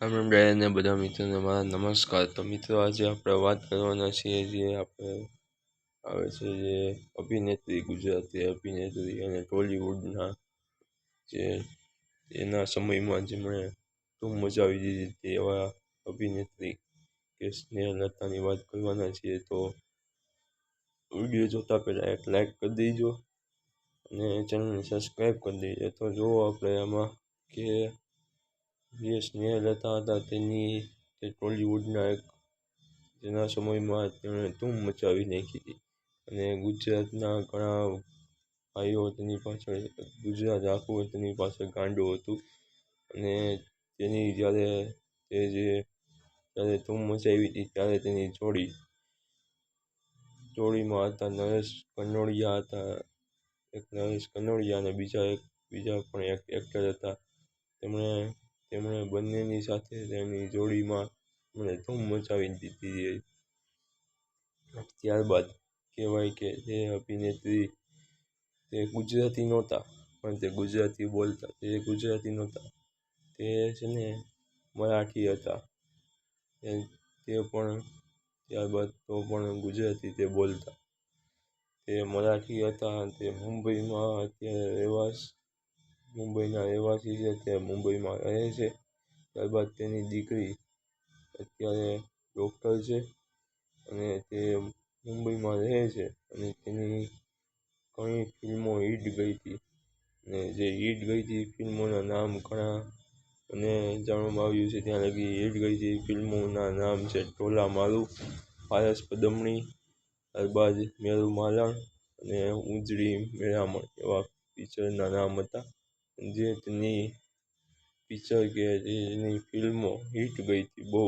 રામ રામ ડાયરને બધા મિત્રોને મારા નમસ્કાર. તો મિત્રો, આજે આપણે વાત કરવાના છીએ જે આપણે આવે છે જે અભિનેત્રી ગુજરાતી અભિનેત્રી અને ટોલિવૂડના જે એના સમયમાં જેમણે ધૂમ મચાવી દીધી હતી એવા અભિનેત્રી કે સ્નેહલતાની વાત કરવાના છીએ તો વીડિયો જોતા પહેલાં એક લાઈક કરી દેજો અને ચેનલને સબસ્ક્રાઈબ કરી દેજો. તો જુઓ આપણે એમાં કે જે નેહલ હતા તેની તે ટોલિવૂડના એક તેના સમયમાં તેણે ધૂમ મચાવી નાખી હતી. અને ગુજરાતના ઘણા ભાઈઓ તેની પાછળ, ગુજરાત આખું તેની પાછળ ગાંડું હતું. અને તેની જ્યારે તે જે ત્યારે ધૂમ મચાવી હતી ત્યારે તેની જોડી, જોડીમાં હતા નરેશ કનોડિયા હતા, એક નરેશ કનોડિયા અને બીજા એક, બીજા પણ એક એક્ટર હતા. તેમણે તેમણે બંનેની સાથે તેની જોડીમાં મને ધૂમ મચાવી દીધી ત્યારબાદ કહેવાય કે તે અભિનેત્રી તે ગુજરાતી નહોતા, પણ તે ગુજરાતી બોલતા, તે ગુજરાતી નહોતા. તે છે ને મરાઠી હતા. તે પણ ત્યારબાદ તો પણ ગુજરાતી તે બોલતા. તે મરાઠી હતા તે મુંબઈમાં અત્યારે રહેવાસ મુંબઈના રહેવાસી છે, તે મુંબઈમાં રહે છે. ત્યારબાદ તેની દીકરી અત્યારે ડૉક્ટર છે અને તે મુંબઈમાં રહે છે અને તેની ઘણી ફિલ્મો હિટ ગઈ હતી. અને જે હિટ ગઈ હતી ફિલ્મોના નામ ઘણા અને જાણવામાં આવ્યું છે. ત્યાં લગી હિટ ગઈ હતી ફિલ્મોના નામ છે ટોલા મારું પારસ પદમણી, ત્યારબાદ મેરુ માલણ અને ઉજળી મેળામણ એવા પિક્ચરના નામ હતા. જે તેની પિક્ચર કે જેની ફિલ્મો હિટ ગઈ હતી, બહુ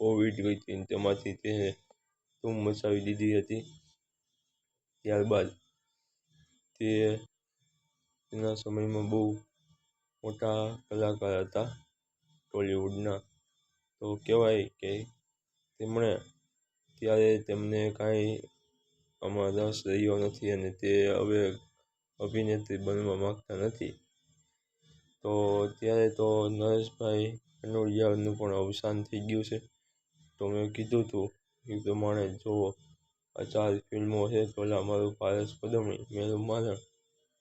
બહુ હિટ ગઈ હતી અને તેમાંથી તે ધૂમ મચાવી દીધી હતી. ત્યારબાદ તે તેના સમયમાં બહુ મોટા કલાકાર હતા ટોલિવૂડના. તો કહેવાય કે તેમણે ત્યારે તેમને કાંઈ આમાં રસ રહ્યો નથી અને તે હવે અભિનેત્રી બનવા માગતા નથી. તો અત્યારે તો નરેશભાઈ કનોડિયાનું પણ અવસાન થઈ ગયું છે. તો મેં કીધું હતું એ પ્રમાણે જો આ ચાર ફિલ્મો છે પહેલાં મારું પારસ પદમણી, મેરુ મારણ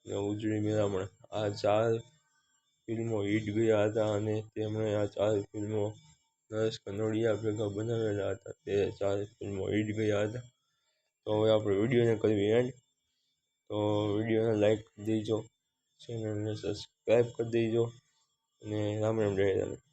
અને ઉજળી મેરામણ. આ ચાર ફિલ્મો હિટ ગયા હતા અને તેમણે આ ચાર ફિલ્મો નરેશ કનોડિયા ભેગા બનાવેલા હતા. તે ચાર ફિલ્મો હિટ ગયા હતા. તો હવે આપણે વિડીયોને કરવી એન્ડ તો વિડીયોને લાઈક દેજો. ચેનલને સબસ્ક્રાઈબ કરી દેજો અને રામ રામ જય